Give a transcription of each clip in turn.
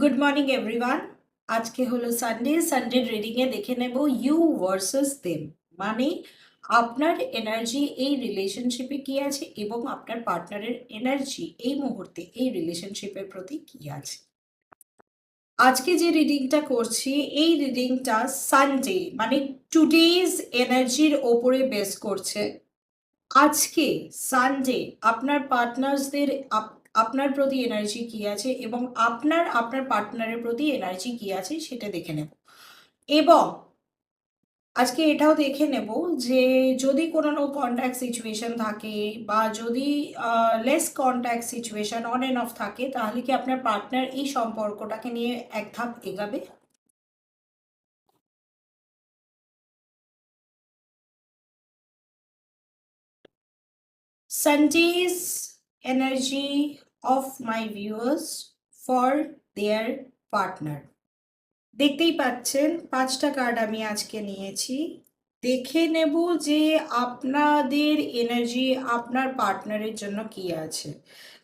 Good morning everyone আজকে হলো Sunday Sunday reading a দেখে নেব ইউ ভার্সেস দেম মানে আপনার এনার্জি এই রিলেশনশিপে কি আছে এবং আপনার পার্টনারের এনার্জি এই মুহূর্তে এই রিলেশনশিপের প্রতি কি আছে? আজকে যে রিডিংটা করছি, এই রিডিংটা সানডে মানে টুডেজ এনার্জির ওপরে বেস করছে। আজকে সানডে আপনার পার্টনার্সদের আপনার প্রতি এনার্জি কি আছে এবং আপনার আপনার পার্টনারের প্রতি এনার্জি কি আছে সেটা দেখে নেব। এবং আজকে এটাও দেখে নেব যে যদি কোনো নো কন্ট্যাক্ট সিচুয়েশন থাকে বা যদি less contact situation on and off থাকে, তাহলে কি আপনার পার্টনার এই সম্পর্কটাকে নিয়ে এক ধাপ এগাবে? Sunday's energy of my viewers for their partner. দেখতেই পাচ্ছেন, পাঁচটা কার্ড আমি আজকে নিয়েছি। দেখে নেব যে আপনাদের এনার্জি আপনার পার্টনারের জন্য কি আছে।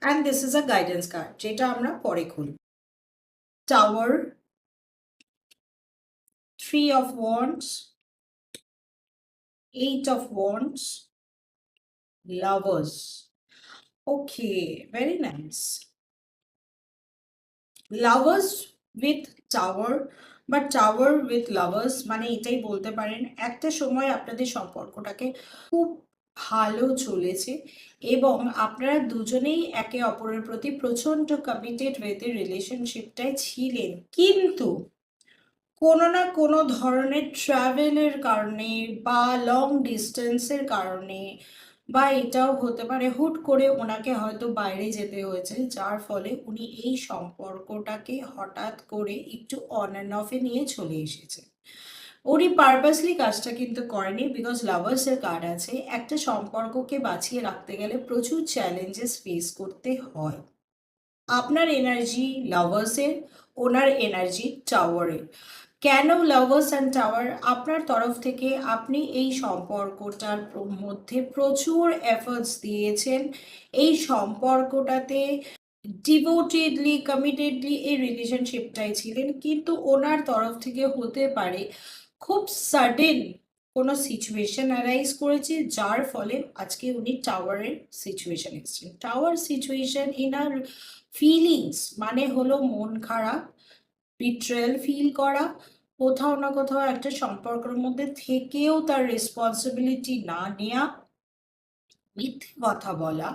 And this is a guidance card যেটা আমরা পরে খুলব। Tower three of wands eight of wands lovers okay, very nice. Lovers with tower বা টাওয়ার উইথ লাভার্স মানে এটাই বলতে পারেন, একটা সময় আপনাদের সম্পর্কটাকে খুব ভালো চলেছে এবং আপনারা দুজনেই একে অপরের প্রতি প্রচণ্ড কমিটেড ওয়েতে রিলেশনশিপটায় ছিলেন। কিন্তু কোনো না কোনো ধরনের ট্রাভেলের কারণে বা লং ডিস্টেন্সের কারণে বা এটাও হতে পারে, হুট করে ওনাকে হয়তো বাইরে যেতে হয়েছে, যার ফলে উনি এই সম্পর্কটাকে হঠাৎ করে একটু অন অ্যান্ড অফে নিয়ে চলে এসেছে। উনি পারপাসলি কাজটা কিন্তু করেনি বিকজ লাভার্সের কার্ড আছে। একটা সম্পর্ককে বাঁচিয়ে রাখতে গেলে প্রচুর চ্যালেঞ্জেস ফেস করতে হয়। আপনার এনার্জি লাভার্সের ওনার এনার্জি টাওয়ারের কেন লাভার্স অ্যান্ড টাওয়ার আপনার তরফ থেকে আপনি এই সম্পর্কটার মধ্যে প্রচুর এফর্টস দিয়েছেন? এই সম্পর্কটাতে ডিভোটেডলি কমিটেডলি এই রিলেশনশিপটাই ছিলেন, কিন্তু ওনার তরফ থেকে হতে পারে খুব সাডেন কোনো সিচুয়েশন অ্যারাইজ করেছে, যার ফলে আজকে উনি টাওয়ারের সিচুয়েশন এসেছেন। টাওয়ার সিচুয়েশন আর ফিলিংস মানে হলো মন খারাপ বিট্রেল ফিল করা কোথাও না কোথাও একটা সম্পর্কের মধ্যে থেকেও তার রেসপন্সিবিলিটি না নেওয়া মিথ্যে কথা বলা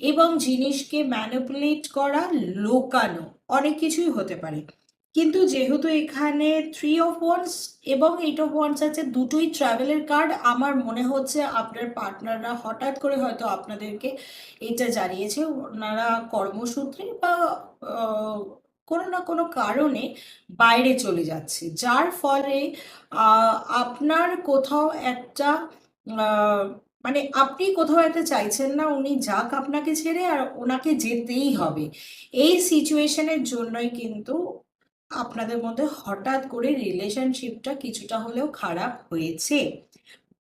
এবং জিনিসকে ম্যানিপুলেট করা, লোকানো অনেক কিছুই হতে পারে। কিন্তু যেহেতু এখানে থ্রি অফ ওয়ান্স এবং এইট অফ ওয়ান্স আছে, দুটোই ট্রাভেলের কার্ড আমার মনে হচ্ছে আপনার পার্টনাররা হঠাৎ করে হয়তো আপনাদেরকে এটা জানিয়েছে। ওনারা কর্মসূত্রে বা কোনো না কোনো কারণে বাইরে চলে যাচ্ছে। যার ফলে আপনার কোথাও একটা মানে আপনি কোথাও একটা চাইছেন না, উনি যাক আপনাকে ছেড়ে আর ওনাকে যেতেই হবে। এই সিচুয়েশনের জন্যই কিন্তু আপনাদের মধ্যে হঠাৎ করে রিলেশনশিপটা কিছুটা হলেও খারাপ হয়েছে।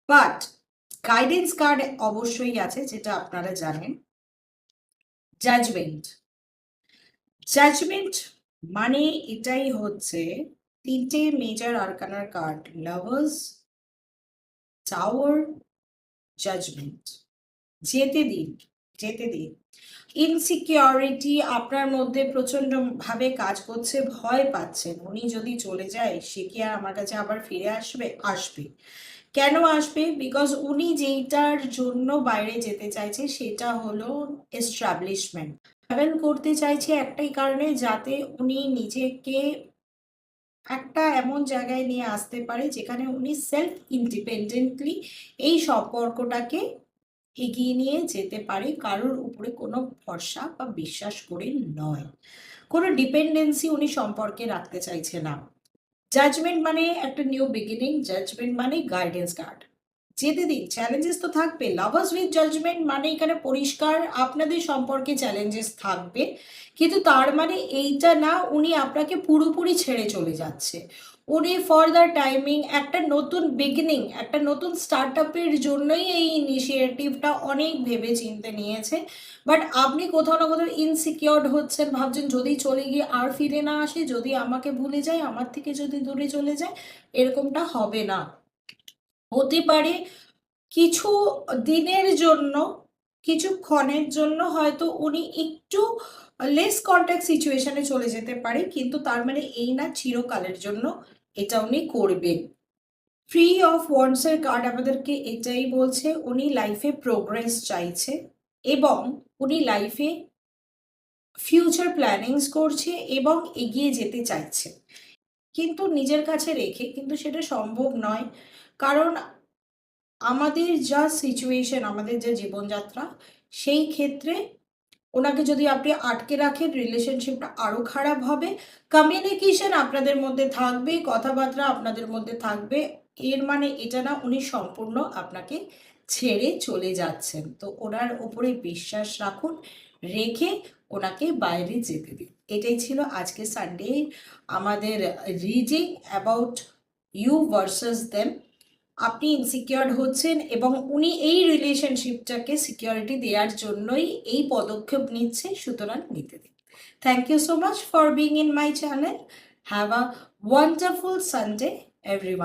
বাট গাইডেন্স কার্ড অবশ্যই আছে, যেটা আপনারা জানেন। জাজমেন্ট জাজমেন্ট মানে এটাই হচ্ছে তিনটে মেজর আরকানার কার্ড লাভার্স টাওয়ার জাজমেন্ট যেতে দিন যেতে দিন। ইনসিকিউরিটি আপনার মধ্যে প্রচণ্ড ভাবে কাজ করছে, ভয় পাচ্ছেন। উনি যদি চলে যায়, সে কি আর আমার কাছে আবার ফিরে আসবে? আসবে। কেন আসবে? বিকজ উনি যেইটার জন্য বাইরে যেতে চাইছে, সেটা হলো এস্টাবলিশমেন্ট ট্রাভেল করতে চাইছে একটাই কারণে যাতে উনি নিজেকে একটা এমন জায়গায় নিয়ে আসতে পারে যেখানে উনি সেলফ ইন্ডিপেন্ডেন্টলি এই সম্পর্কটাকে এগিয়ে নিয়ে যেতে পারে। কারোর উপরে কোনো ভরসা বা বিশ্বাস করে নয়। কোনো ডিপেন্ডেন্সি উনি সম্পর্কে রাখতে চাইছে না। জাজমেন্ট মানে একটা নিউ বিগিনিং জাজমেন্ট মানে গাইডেন্স কার্ড যেতে দিন। চ্যালেঞ্জেস তো থাকবে। লাভার্স উইথ জাজমেন্ট মানে এখানে পরিষ্কার আপনাদের সম্পর্কে চ্যালেঞ্জেস থাকবে। কিন্তু তার মানে এইটা না, উনি আপনাকে পুরোপুরি ছেড়ে চলে যাচ্ছে। উনি ফর দ্য টাইমিং একটা নতুন বিগিনিং একটা নতুন স্টার্ট আপের জন্যই এই ইনিশিয়েটিভটা অনেক ভেবে চিনতে নিয়েছে। বাট আপনি কোথাও না কোথাও ইনসিকিওর্ড হচ্ছেন, ভাবছেন যদি চলে গিয়ে আর ফিরে না আসে, যদি আমাকে ভুলে যায়, আমার থেকে যদি দূরে চলে যায়, এরকমটা হবে না। হতে পারে। কিছু দিনের জন্য কিছুক্ষণের জন্য হয়তো উনি একটু লেস কন্ট্যাক্ট সিচুয়েশনে চলে যেতে পারে, কিন্তু তার মানে এই না চিরকালের জন্য এটা উনি করবেন। ফ্রি অফ ওয়ান্ডসের কার্ড আমাদেরকে এটাই বলছে, উনি লাইফে প্রোগ্রেস চাইছে এবং উনি লাইফে ফিউচার প্ল্যানিংস করছে এবং এগিয়ে যেতে চাইছে। কিন্তু নিজের কাছে রেখে, কিন্তু সেটা সম্ভব নয়। কারণ আমাদের যা সিচুয়েশন আমাদের যে জীবনযাত্রা, সেই ক্ষেত্রে ওনাকে যদি আপনি আটকে রাখেন রিলেশনশিপটা আরও খারাপ হবে। কমিউনিকেশন আপনাদের মধ্যে থাকবে, কথাবার্তা আপনাদের মধ্যে থাকবে। এর মানে এটা না, উনি সম্পূর্ণ আপনাকে ছেড়ে চলে যাচ্ছেন। তো ওনার ওপরে বিশ্বাস রাখুন, রেখে ওনাকে বাইরে যেতে দিন। এটাই ছিল আজকে সানডে আমাদের reading about you versus them আপনি ইনসিকিওর হচ্ছেন এবং উনি এই রিলেশনশিপটাকে সিকিউরিটি দেওয়ার জন্যই এই পদক্ষেপ নিচ্ছে, সুতরাং নিতে দিন। Thank you so much for being in my channel have a wonderful Sunday everyone